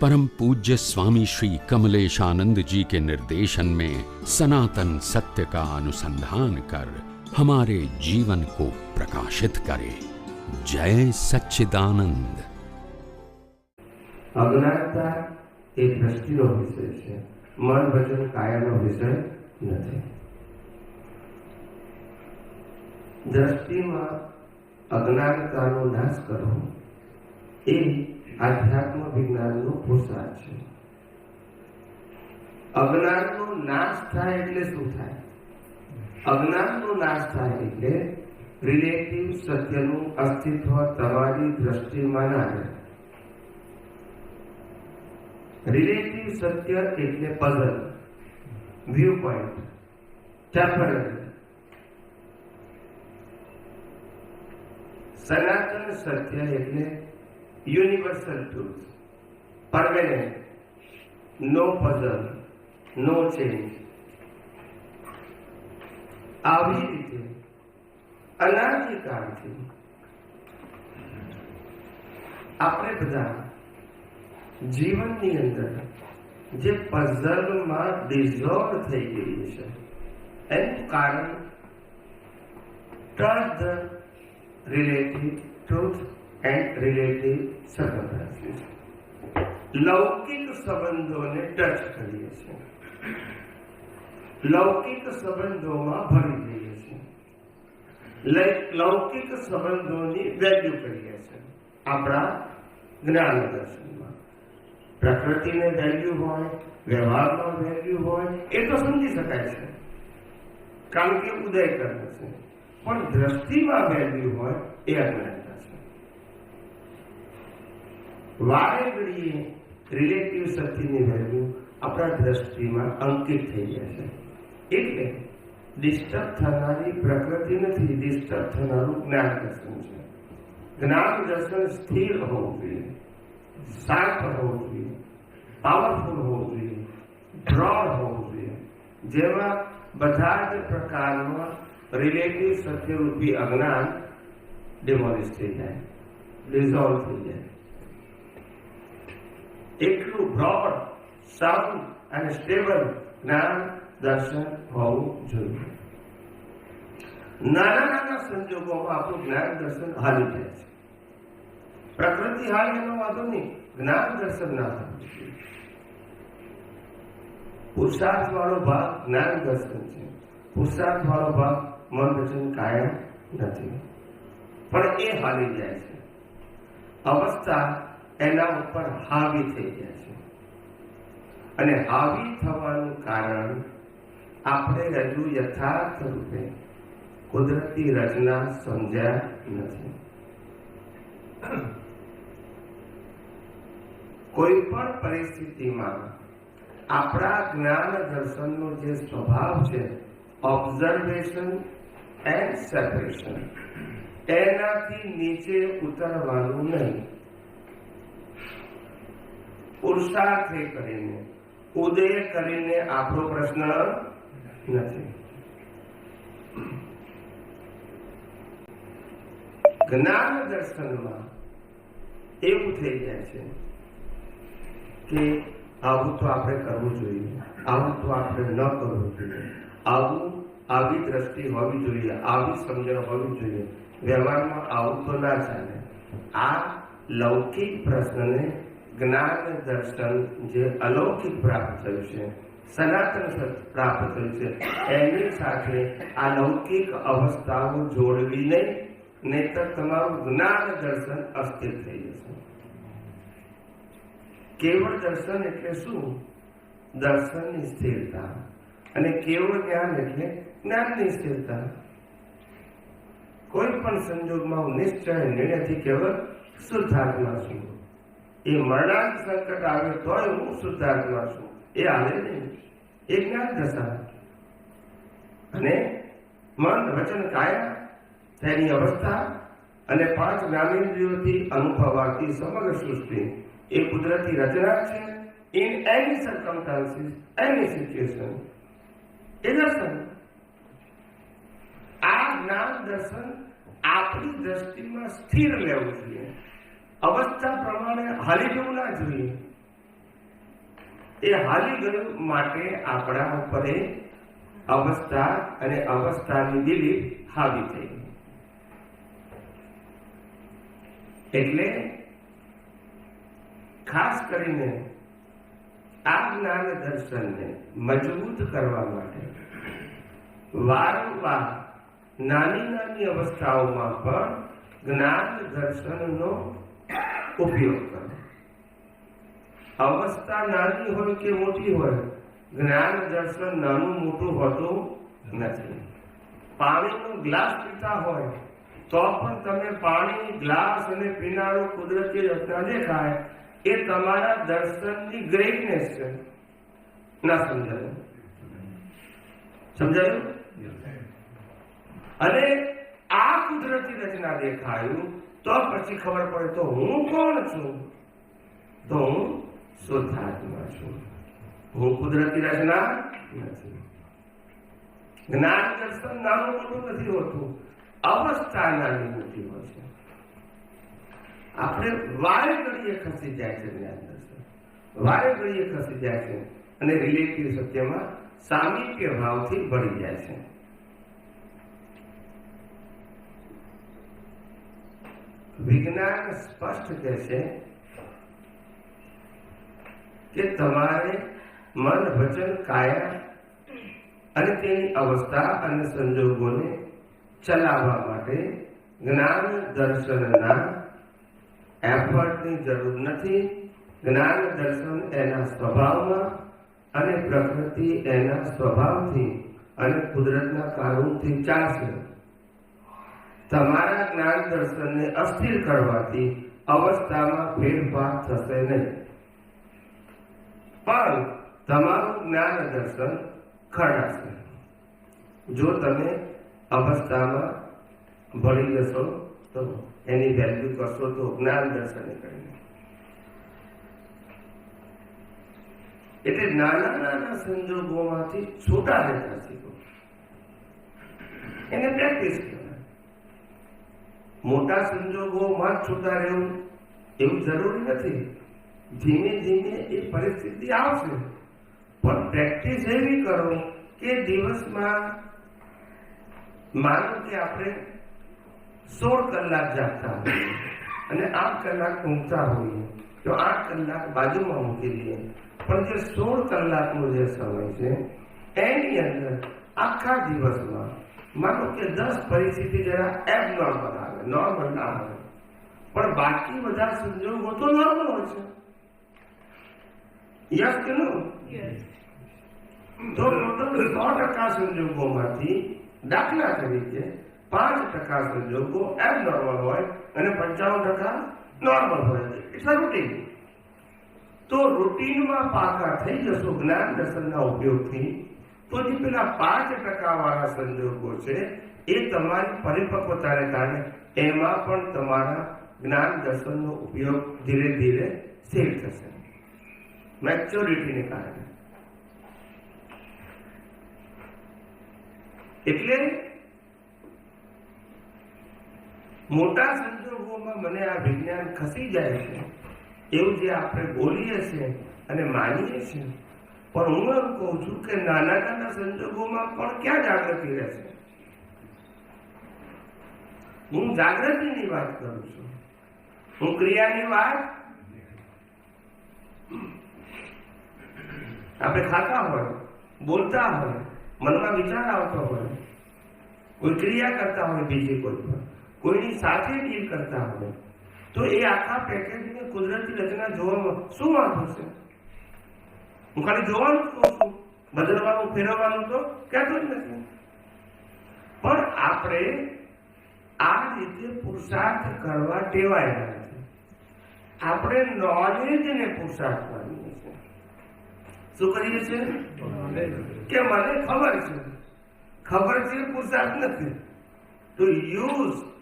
परम पूज्य स्वामी श्री कमलेशानंद जी के निर्देशन में सनातन सत्य का अनुसंधान कर हमारे जीवन को प्रकाशित करे जय सच्चिदानंद અજ્ઞાનતા એ દ્રષ્ટિનો વિષય છે મન વચન કાયાનો વિષય નથી દ્રષ્ટિમાં અજ્ઞાનતાનો નાશ કરવો એ આધ્યાત્મ વિજ્ઞાનનો પુરુષાર્થ છે. અજ્ઞાનનો નાશ થાય એટલે શું થાય? અજ્ઞાનનો નાશ થાય એટલે રિલેટિવ સત્યનું અસ્તિત્વ તમારી દ્રષ્ટિમાં ના રહે. રિલેટિવ સત્ય એટલે પઝલ વ્યૂ પોઈન્ટ ટેમ્પરરી સનાતન સત્ય એટલે યુનિવર્સલ ટ્રુથ પરમેનન્ટ નો પઝલ નો ચેન્જ આવી રીતે અનાદિકાળથી આપણે બધા જીવનની અંદર જે પઝલમાં ડિઝોલ્વ થઈ ગઈ છે એનું કારણ trust the relative truth and relative circumstances લૌકિક સંબંધોને ટચ કરીએ છીએ લૌકિક સંબંધોમાં ભરી દઈએ છીએ લૌકિક સંબંધોની વેલ્યુ કરીએ છીએ આપણા જ્ઞાન દર્શનમાં પ્રકૃતિને વેલ્યુ હોય વ્યવહારમાં વેલ્યુ હોય એ તો સમજી શકાય છે કારણ કે ઉદય કરે છે પણ દ્રષ્ટિમાં વેલ્યુ હોય એ અજ્ઞાન વારે ઘડીએ રિલેટિવ શક્તિની વેલ્યુ આપણા દ્રષ્ટિમાં અંકિત થઈ જાય છે. એટલે ડિસ્ટર્બ થનારી પ્રકૃતિ નથી ડિસ્ટર્બ થનારું જ્ઞાન દર્શન છે. જ્ઞાન દર્શન સ્થિર હોવું જોઈએ, શાંત હોવું જોઈએ પાવરફુલ હોવું જોઈએ ડ્રોડ હોવું જોઈએ. જેમાં બધા જ પ્રકારના રિલેટિવ સત્યરૂપી અજ્ઞાન ડિમોલિશ થઈ જાય ડિઝોલ્વ થઈ જાય. એટલું બ્રોડ સાઉન્ડ અને સ્ટેબલ જ્ઞાન દર્શન હોવું જોઈએ નાના નાના સંજોગોમાં આપણું જ્ઞાન દર્શન હાલી જાય છે પ્રકૃતિ હાલ એનો વાંધો નહીં જ્ઞાન દર્શન ના થવું જોઈએ પુરુષાર્થ વાળો ભાગ જ્ઞાન દર્શન છે પુરુષાર્થ વાળો ભાગ મન વચન કાયમ નથી પણ એ હાલી જાય છે અવસ્થા એના ઉપર હાવી થઈ જાય છે. અને હાવી થવાનું કારણ આપણે હજુ યથાર્થ રૂપે કુદરતી રચના સમજ્યા નથી. કોઈ પણ પરિસ્થિતિમાં આપણા જ્ઞાન દર્શનનો જે સ્વભાવ છે ઓબ્ઝર્વેશન એન્ડ સેપરેશન એનાથી નીચે ઉતરવાનું નહીં. પુરુષાર્થ કરીને, ઉદય કરીને આપણો પ્રશ્ન નથી. જ્ઞાન દર્શનમાં એવું થઈ જાય છે કે આવું તો આપણે કરવું જોઈએ, આવું તો આપણે ન કરવું જોઈએ. આવું આવી દ્રષ્ટિ હોવી જોઈએ, આવી સમજણ હોવી જોઈએ. વ્યવહારમાં આવું તો ના ચાલે. આ લૌકિક પ્રશ્નને જ્ઞાન દર્શન જે અલૌકિક પ્રાપ્ત થયું છે, સનાતન સત્ય પ્રાપ્ત થયું છે, એની સાથે આ લૌકિક અવસ્થાઓ જોડવી નહીં નહીતર તમારું જ્ઞાન દર્શન અસ્થિર થઈ જશે. કેવળ દર્શન એટલે શું? દર્શનની સ્થિરતા. અને કેવળ જ્ઞાન એટલે જ્ઞાનની સ્થિરતા. કોઈ પણ સંજોગમાં હું નિશ્ચય નિર્ણયથી કેવળ શુદ્ધાત્મા છું. એ મરણાંત સંકટ આવે તોય હું શુદ્ધાત્મા છું. એ આવે નહીં. એ જ્ઞાન દશા. અને મન વચન કાયા, તેની અવસ્થા અને પાંચ જ્ઞાનેન્દ્રિયોથી અનુભવાતી સમગ્ર સૃષ્ટિ. એ કુદરતી રચના છે. In any circumstances any situation એ દર્શન આ જ્ઞાન દર્શન આપણી દ્રષ્ટિમાં સ્થિર લેવું જોઈએ. અવસ્થા પ્રમાણે હાલી જવું ના જોઈએ. એ હાલી ગયું માટે આપણા ઉપર અવસ્થા અને અવસ્થાની દિલીપ હાવી થઈ. એટલે ખાસ કરીને આ જ્ઞાન દર્શનને મજબૂત કરવા માટે વારંવાર નાની નાની અવસ્થાઓમાં પણ જ્ઞાન દર્શનનો ઉપયોગ કરે. અવસ્થા નાની હોય કે મોટી હોય જ્ઞાન દર્શન નાનું મોટું હોતું નથી. પાણીનો ગ્લાસ પીતા હોય તો પણ તમે પાણી ગ્લાસ અને પીનારો કુદરતી રચના દેખાય એ તમારા દર્શનની ગ્રેટનેસ છે. ના સમજાયું? સમજાયું? અને આ કુદરતી રચના દેખાયું તો પછી ખબર પડે તો હું કોણ છું? તો હું શુદ્ધાત્મા છું. હું કુદરતી રચના નથી. જ્ઞાન દર્શન નાનું મોટું નથી હોતું. અવસ્થા નાની મોટી હોય છે. આપણે વારે ઘડીએ ખસી જાય છે જ્ઞાન દર્શન વારે ઘડીએ ખસી જાય છે. અને રિલેટિવ સત્યમાં સામીપ્ય ભાવથી ભળી જાય છે. વિજ્ઞાન સ્પષ્ટ કહે છે કે તમારે મન વચન કાયા અને તેની અવસ્થા અને સંજોગોને ચલાવવા માટે જ્ઞાન દર્શનના એફર્ટની જરૂર નથી. જ્ઞાન દર્શન એના સ્વભાવમાં અને પ્રકૃતિ એના સ્વભાવથી અને કુદરતના કારણથી ચાલશે. તમારા જ્ઞાન દર્શનને અસ્થિર કરવાથી અવસ્થામાં ફેરફાર થશે નહીં. પણ તમારું જ્ઞાન દર્શન ખરડાશે જો તમે અવસ્થામાં ભળી જશો, તો એની વેલ્યુ કરશો તો જ્ઞાન દર્શન કરીને. એટલે નાના નાના સંજોગોમાંથી છૂટા રહેતા શીખો. એને પ્રેક્ટિસ કહેવાય મોટા સંજોગોમાં જ છૂટા રહેવું એવું જરૂરી નથી. ધીમે ધીમે એ પરિસ્થિતિ આવશે. પણ પ્રેક્ટિસ એવી કરો કે દિવસમાં માનો કે આપણે સોળ કલાક જાગતા હોઈએ અને આઠ કલાક ઊંઘતા હોઈએ, તો આઠ કલાક બાજુમાં મૂકી દઈએ પણ જે સોળ કલાકનો જે સમય છે, એની અંદર આખા દિવસમાં માનો કે દસ પરિસ્થિતિ જરા એબનોર્મલ નોર્મલ ના હોય. પણ બાકી બધા સંજોગો તો નોર્મલ હોય છે. યસ કે નો તો ટોટલ સો ટકા સંજોગોમાંથી દાખલા તરીકે પાંચ ટકા સંજોગો એબનોર્મલ હોય અને પંચાવન ટકા નોર્મલ હોય અ રૂટીન તો રૂટીનમાં પાકા થઈ જશો જ્ઞાન દર્શનના ઉપયોગથી તો જે પેલા પાંચ ટકા વાળા સંજોગો છે એ તમારી પરિપક્વતાને કારણે એમાં પણ તમારા જ્ઞાન દર્શનનો ઉપયોગ ધીરે ધીરે સ્થિર થશે. મેચ્યોરિટીને કારણે. એટલે મોટા સંજોગોમાં મને આ વિજ્ઞાન ખસી જાય છે, એવું જે આપણે બોલીએ છીએ અને માનીએ છીએ, પણ હું એમ કહું છું કે નાના નાના સંજોગોમાં પણ ક્યાં જાગૃતિ રહેશે હું જાગૃતિની વાત કરું છું. હું ક્રિયાની વાત આપણે ખાતા હોય, બોલતા હોય, મનમાં વિચાર આવતો હોય, કોઈ ક્રિયા કરતા હોય બીજી કોઈ પણ કોઈની સાથે ડીલ કરતા હોય, તો એ આખા પેકેજને કુદરતી રચના જોવામાં શું વાંધો છે? હું ખાલી જોવાનું છું. બદલવાનું, ફેરવવાનું તો કહેતો જ નથી. પણ આપણે આ રીતે પુરુષાર્થ કરવા ટેવાય આપણે નોલેજને પુરુષાર્થ કરીએ છીએ શું કરીએ છીએ? કે મને ખબર છે. ખબર છે, પુરુષાર્થ નથી. તો યુઝ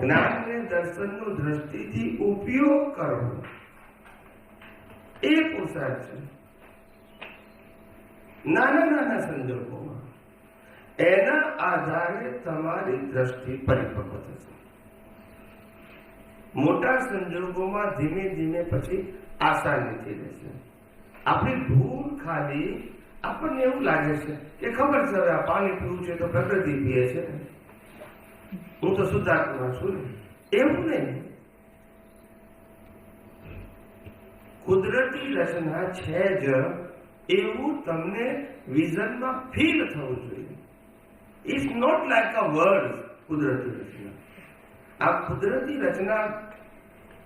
જ્ઞાનને દર્શનનો દ્રષ્ટિથી ઉપયોગ કરવો. એ પુરુષાર્થ છે. નાના નાના સંજોગોમાં એના આધારે તમારી દ્રષ્ટિ પરિપક્વ થશે. મોટા સંજોગોમાં ધીમે ધીમે પછી આસાનીથી રહેશે આપણી ભૂલ ખાલી આપણને એવું લાગે છે કે ખબર છે હવે પાણી પીવું છે તો પ્રકૃતિ પીએ છે. હું તો શુદ્ધાત્મા છું એવું નહીં. કુદરતી રચના છે જ એવું તમને વિઝનમાં ફીલ થવું જોઈએ. It's not like a word કુદરતી રચના. આ કુદરતી રચના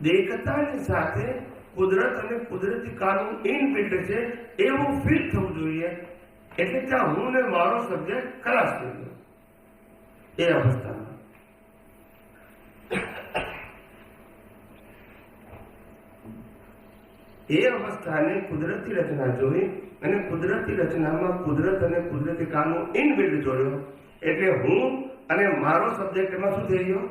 દેખતાની સાથે કુદરત અને કુદરતી કાનૂન ઇનબિલ્ટ છે, એવું ફીલ થવું જોઈએ. એટલે ત્યાં હું ને મારો સબ્જેક્ટ ખલાસ થઈ ગયો. એ અવસ્થામાં. એ અવસ્થાને કુદરતી રચના જોઈ અને કુદરતી રચનામાં કુદરત અને કુદરતી કાનૂન ઇનબિલ્ડ જોયો. એટલે હું અને મારો સબ્જેક્ટ એમાં શું થઈ ગયો?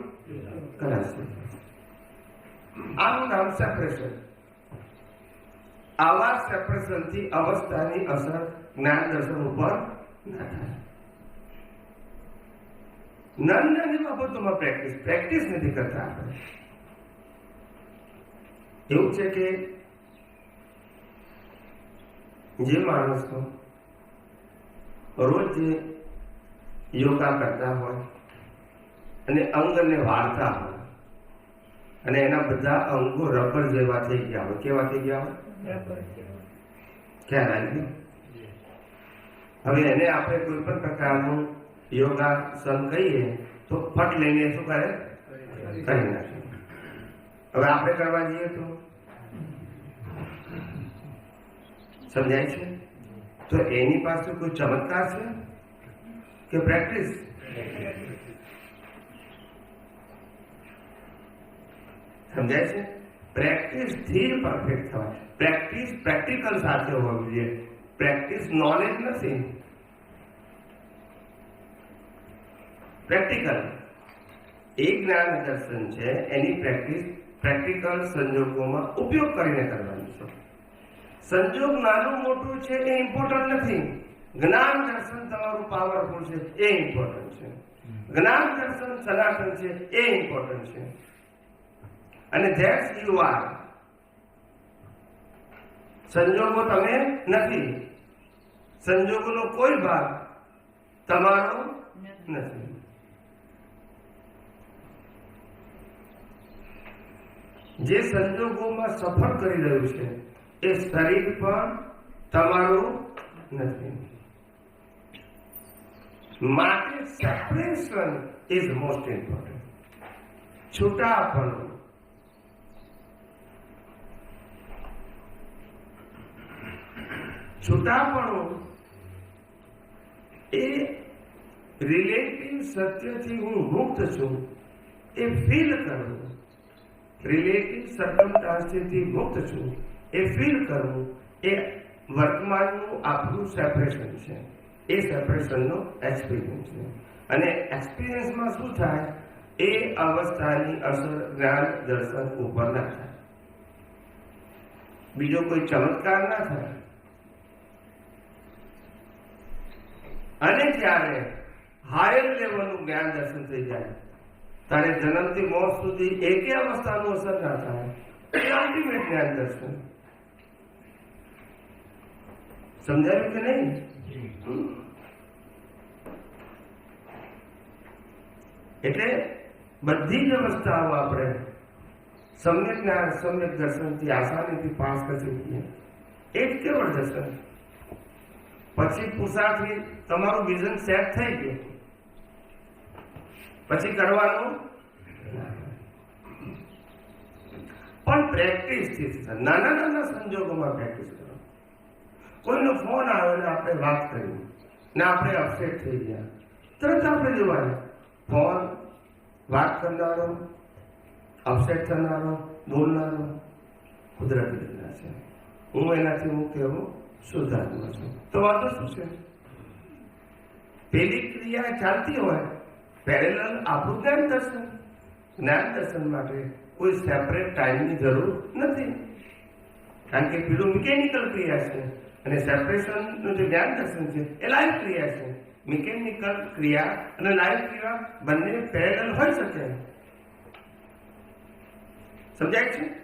આનું નામ સેપરેશન આવા સેપરેશનથી અવસ્થાની અસર જ્ઞાન દર્શન ઉપર ના નાની નાની બાબતોમાં પ્રેક્ટિસ પ્રેક્ટિસ નથી કરતા એવું છે કે જે માણસો રોજ યોગા કરતા હોય. અને અંગને વાળતા હોય. અને એના બધા અંગો રબર જેવા થઈ ગયા હોય. કેવા થઈ ગયા હોય? ખ્યાલ આવી હવે એને આપણે કોઈ પણ પ્રકારનું યોગાસન કહીએ તો ફટ લઈને શું કરે? કરી નાખે. હવે આપણે કરવા જઈએ તો? સમજાય છે? તો એની પાસે કોઈ ચમત્કાર છે? કે પ્રેક્ટિસ સમજાય છે પ્રેક્ટિસથી પરફેક્ટ થવાય પ્રેક્ટિસ પ્રેક્ટિકલ સાથે હોવી જોઈએ પ્રેક્ટિસ નોલેજ નથી પ્રેક્ટિકલ એક જ્ઞાન દર્શન છે એની પ્રેક્ટિસ પ્રેક્ટિકલ સંજોગોમાં ઉપયોગ કરીને કરવાની છે સંજોગ નાનું મોટું છે એ ઇમ્પોર્ટન્ટ નથી જ્ઞાન દર્શન તમારું પાવરફુલ છે એ ઇમ્પોર્ટન્ટ છે. જ્ઞાન દર્શન સનાતન છે એ ઇમ્પોર્ટન્ટ છે. અને ધેટ્સ યુ આર સંજોગો તમે નથી. સંજોગોનો કોઈ ભાગ તમારો નથી. જે સંજોગોમાં સફર કરી રહ્યું છે એ શરીર પણ તમારું નથી. માટે સેપરેશન ઇઝ મોસ્ટ ઇમ્પોર્ટન્ટ છૂટાપણું. છૂટાપણું એ રિલેટિવ સત્યથી હું મુક્ત છું, એ ફીલ કરવું. રિલેટિવ સર્કમસ્ટાન્સથી મુક્ત છું, એ ફીલ કરવું. એ વર્તમાનનું આપણું સેપરેશન છે. એ સેપરેશનનો એક્સપિરિયન્સ છે. અને એક્સપિરિયન્સમાં શું થાય? એ અવસ્થાની અસર જ્ઞાન દર્શન ઉપર ના થાય. બીજો કોઈ ચમત્કાર ના થાય? અને જ્યારે હાયર લેવલનું જ્ઞાન દર્શન થઈ જાય. તારે જન્મથી મોત સુધી એકે અવસ્થાનું અસર ના થાય. એ અલ્ટિમેટ જ્ઞાન દર્શન. સમજાયું કે નહીં? એટલે બધી જ અવસ્થાઓ આપણે સમ્યક જ્ઞાન સમ્યક દર્શનથી આસાનીથી પાસ કરી શકીએ. એક કેવળ દર્શન. પછી પુરુષાર્થથી તમારું વિઝન સેટ થઈ ગયું. પછી કરવાનું? પણ પ્રેક્ટિસથી નાના નાના સંજોગોમાં પ્રેક્ટિસ કરો. કોઈનો ફોન આવ્યો ને આપણે વાત કરી ને આપણે અપસેટ થઈ ગયા. તરત આપણે જોવાનું. ફોન, વાત કરનારો અપસેટ કરનારો, બોલનારો કુદરતી રીતના છે. હું એનાથી હું કહેવું શુદ્ધાત્મા છું. તો વાંધો શું છે? પેલી ક્રિયા ચાલતી હોય પેરેલલ આપણું જ્ઞાન દર્શન. જ્ઞાન દર્શન માટે કોઈ સેપરેટ ટાઈમની જરૂર નથી. કારણ કે પેલું મિકેનિકલ ક્રિયા છે અને સેપરેશનનું જે જ્ઞાન દર્શન છે, એ લાઈવ ક્રિયા છે. મિકેનિકલ ક્રિયા અને લાઈવ ક્રિયા બંને પેરેલલ હોઈ શકે સમજાય છે?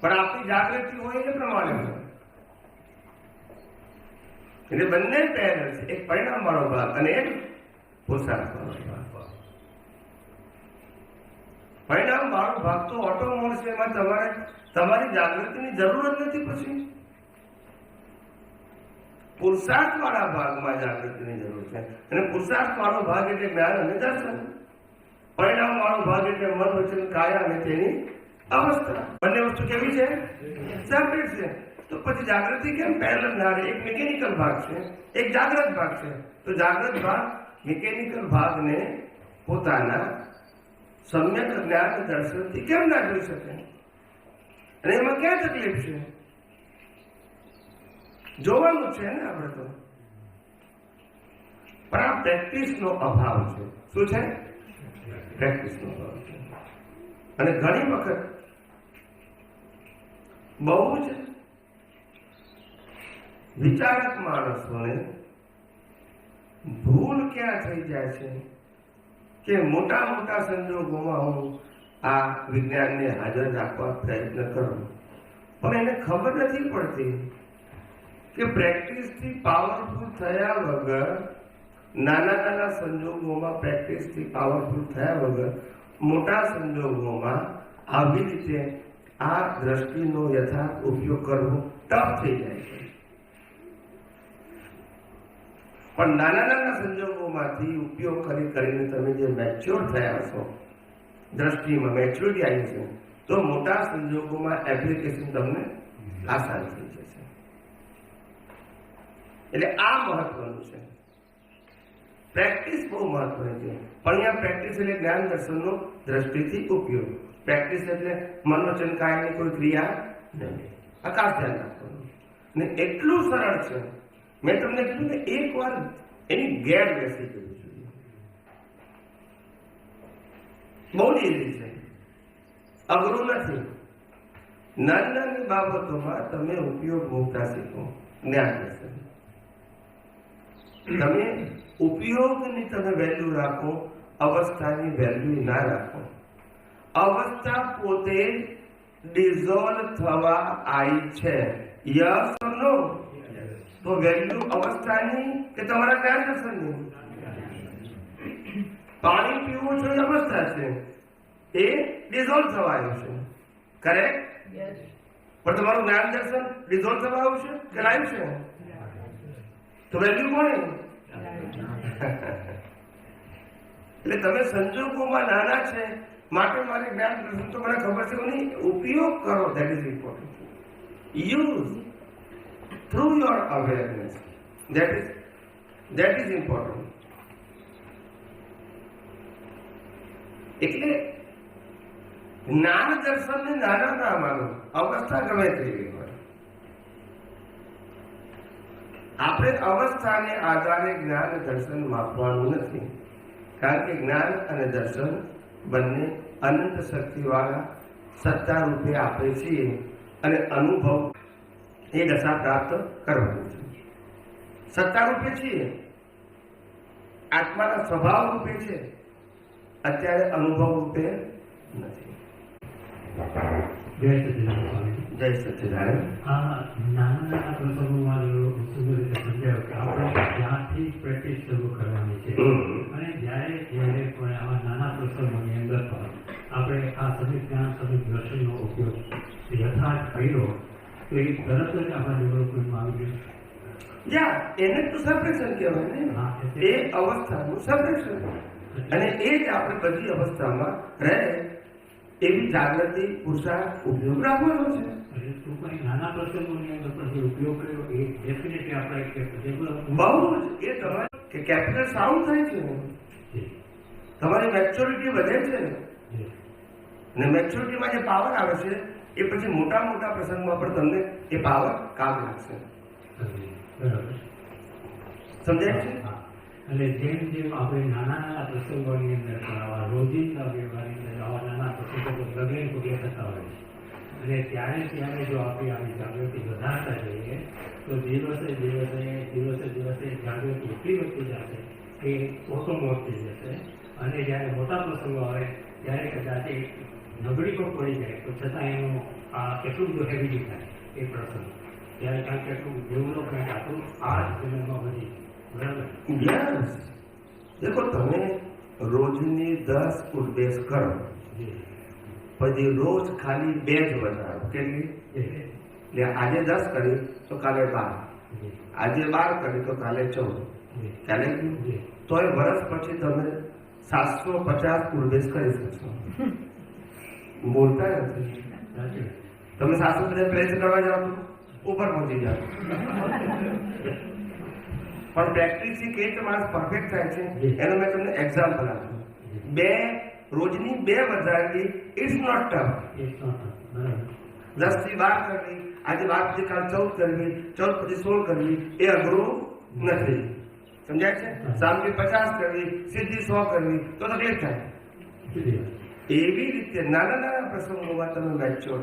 પણ આપણી જાગૃતિ હોય એ પ્રમાણે હોય. એટલે બંને પેરેલ છે. એક પરિણામ વાળો ભાગ અને એક વાળો પરિણામ વાળો ભાગ તો ઓટો મોડ છે. એમાં તમારે તમારી જાગૃતિની જરૂર જ નથી પછી. પુરુષાર્થ વાળા ભાગમાં જાગૃતિની જરૂર છે. અને પુરુષાર્થ વાળો ભાગ એટલે જ્ઞાન અને દર્શન. પરિણામ વાળો ભાગ એટલે મન, વચન, કાયા અને તેની અવસ્થા. બંને વસ્તુ કેવી છે? સેપરેટ છે. તો પછી જાગૃતિ કેમ? પેરેલલ ના એક મિકેનિકલ ભાગ છે. એક જાગ્રત ભાગ છે. તો જાગ્રત ભાગ મિકેનિકલ ભાગને પોતાના સમ્યક જ્ઞાન દર્શનથી કેમ ના જોઈ શકે? અને એમાં ક્યાં તકલીફ છે? જોવાનું છે ને આપણે તો. પણ આ પ્રેક્ટિસનો અભાવ છે. શું છે? પ્રેક્ટિસનો અભાવ છે. અને ઘણી વખત બહુ જ વિચારક માણસોને ભૂલ ક્યાં થઈ જાય છે કે મોટા મોટા સંજોગોમાં હું આ વિજ્ઞાનને હાજર રાખવા પ્રયત્ન કરું. પણ એને ખબર નથી પડતી કે પ્રેક્ટિસથી પાવરફુલ થયા વગર નાના નાના સંજોગોમાં પ્રેક્ટિસથી પાવરફુલ થયા વગર મોટા સંજોગોમાં આવી રીતે આ દ્રષ્ટિનો યથાર્થ ઉપયોગ કરવો ટફ થઈ જાય છે પણ નાના નાના સંજોગોમાંથી ઉપયોગ કરી કરીને તમે જે મેચ્યોર થયા છો દ્રષ્ટિમાં મેચ્યોરિટી આવી છે તો મોટા સંજોગોમાં એપ્લિકેશન તમને આસાન થઈ જશે એટલે આ મહત્વનું છે. પ્રેક્ટિસ બહુ મહત્વની છે. પણ અહીંયા પ્રેક્ટિસ એટલે જ્ઞાન દર્શનનો દ્રષ્ટિથી ઉપયોગ. પ્રેક્ટિસ એટલે મનોચન કાયની કોઈ ક્રિયા નહીં. આકાશ ધ્યાન રાખવાનું. ને એટલું સરળ છે. મેં તમને કીધું કે એકવાર એની ગેર બેસી જવી જોઈએ બહુ ઇઝી છે. અઘરું નથી. નાની નાની બાબતોમાં તમે ઉપયોગ મૂકતા શીખો. જ્ઞાન દર્શન. તમે ઉપયોગની તમે વેલ્યુ રાખો અવસ્થાની વેલ્યુ ના રાખો. અવસ્થા પોતે ડિઝોલ્વ થવા આવી છે. યસ નો તો વેલ્યુ અવસ્થાની કે તમારા કયા પ્રસંગની પાણી પીવું છે અવસ્થા છે. એ ડિઝોલ્વ થવા આવ્યું છે. કરેક્ટ પણ તમારું જ્ઞાન દર્શન ડિઝોલ્વ થવા આવ્યું છે કે લાઈવ છે? તો વેલ્યુ કોને એટલે તમે સંજોગોમાં નાના છે, માટે મારે જ્ઞાન દર્શન તો મને ખબર છે નહીં ઉપયોગ કરો that is important use through your awareness that is that is important એટલે જ્ઞાન દર્શનને નાના ના માનો અવસ્થા ગમે તેવી હોય. આપણે અવસ્થાને આધારે જ્ઞાન દર્શન માપવાનું નથી. કારણ કે જ્ઞાન અને દર્શન બંને અનંત શક્તિવાળા સત્તા રૂપે આપે છીએ અને અનુભવ એ દશા પ્રાપ્ત કરવાનું છે. સત્તા રૂપે છીએ. આત્માના સ્વભાવ રૂપે છે. અત્યારે અનુભવ રૂપે નથી. જય સચિદાનંદ જય સચ્ચિદાનંદ આ નાના નાના પ્રસંગોમાં સુંદર રીતે સમજાવ્યું કે આપણે ત્યાંથી પ્રેક્ટિસ શરૂ કરવાની છે. અને જ્યારે જ્યારે પણ આવા નાના પ્રસંગોની અંદર પણ આપણે આ સમિત જ્ઞાન સમિત દર્શનનો ઉપયોગ યથાર્થ કર્યો તો એ તરત જ આપણા ડેવલપમેન્ટમાં આવી ગયું. યા એને તો સપ્રેશન કહેવાય ને. એ અવસ્થાનું સપ્રેશન અને એ જ આપણે બધી અવસ્થામાં રહે એવી જાગૃતિ પુરુષાર્થ ઉપયોગ રાખવાનો છે. નાના પ્રસંગોની અંદર પણ જે ઉપયોગ કર્યો એ ડેફિનેટલી આપણે એક બહુ જ. એ તમારે કે કેપિટલ સાઉન્ડ થાય છે. તમારી મેચ્યોરિટી વધે છે. ને મેચ્યોરિટીમાં જે પાવર આવે છે એ પછી મોટા મોટા પ્રસંગમાં પણ તમને એ પાવર કામ લાગશે. સમજાય છે. અને જેમ જેમ આપણે નાના નાના પ્રસંગોની અંદર પણ આવા રોજિંદા વ્યવહારની અંદર આવા નાના પ્રસંગો લગ્ન પૂર્ય થતા હોય છે. અને ત્યારે ત્યારે જો આપણે આવી જાગૃતિ વધારતા જઈએ તો દિવસે દિવસે દિવસે દિવસે જાગૃતિ એટલી વધતી જશે કે ઓછો થઈ જશે. અને જ્યારે મોટા પ્રસંગો આવે ત્યારે કદાચ એ નબળી પણ પડી જાય. તો છતાં એનું આ કેટલું બધું હેવી થાય એ પ્રસંગ. ત્યારે કારણ કે એટલું ડેવલપમેન્ટ આપણું આ જ જન્મમાં વધી બરાબર? દેખો તમે રોજની દસ ઉપદેશ કરો. પછી રોજ ખાલી બે જ વધારો કેટલી? એટલે આજે દસ કરી તો કાલે બાર. આજે બાર કરી તો કાલે ચૌદ. ચાલે તોય વર્ષ પછી તમે સાતસો પચાસ ઉપદેશ કરી શકશો. બોલતા નથી. તમે સાતસો પચાસ પ્રયત્ન કરવા જાઓ ઉપર પહોંચી જાઓ. પણ પ્રેક્ટિસથી કઈ રીતે માણસ પરફેક્ટ થાય છે એનું મેં તમને એક્ઝામ્પલ આપ્યું બે રોજની બે વધારવી ઇટ્સ નોટ ટફ એક સો બરાબર દસથી બાર કરવી આજે બાર પછી કાલ ચૌદ કરવી ચૌદ પછી સોળ કરવી એ અઘરું નથી સમજાય છે સામથી પચાસ કરવી સીધી સો કરવી તો તકલીફ થાય જી એવી રીતે નાના નાના પ્રસંગોમાં તમે મેચ્યોર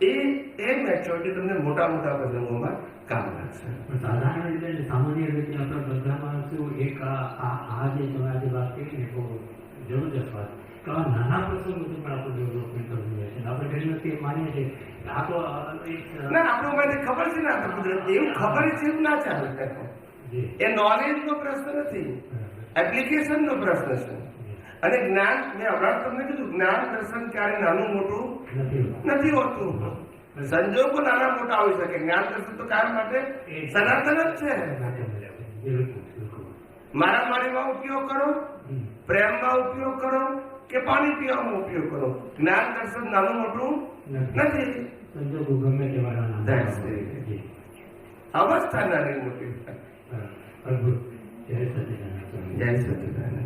એ એ મેચ્યોરિટી તમને મોટા મોટા પ્રસંગોમાં કામ લાગશે. સાધારણ રીતે સામાન્ય રીતે આપણા બધામાં શું એક આ જે તમે આજે વાત કરી ને બહુ જબરદસ્ત વાત. તો આ નાના પ્રસંગોથી પણ આપણું ડેવલપમેન્ટ કરવું જોઈએ છે આપણે ઘણી વખતે માનીએ છીએ આ તો ના આપણું મને ખબર છે ને આ કુદરત. એવું ખબર છે એવું ના ચાલે. જી. એ નોલેજ નો પ્રશ્ન નથી. એપ્લિકેશનનો એપ્લિકેશન નો પ્રશ્ન છે. જી. અને જ્ઞાન મેં હમણાં તમને કીધું જ્ઞાન દર્શન ક્યારે નાનું મોટું નથી હોતું. સંજોગો નાના મોટા હોઈ શકે. જ્ઞાન દર્શન તો કાયમ માટે સનાતન જ છે. મારા મારીમાં ઉપયોગ કરો પ્રેમમાં ઉપયોગ કરો કે પાણી પીવામાં ઉપયોગ કરો. જ્ઞાન દર્શન નાનું મોટું નથી. સંજોગો ગમે. જી. અવસ્થા નાની મોટી. જય સચિદાન જય સચિદાનંદ.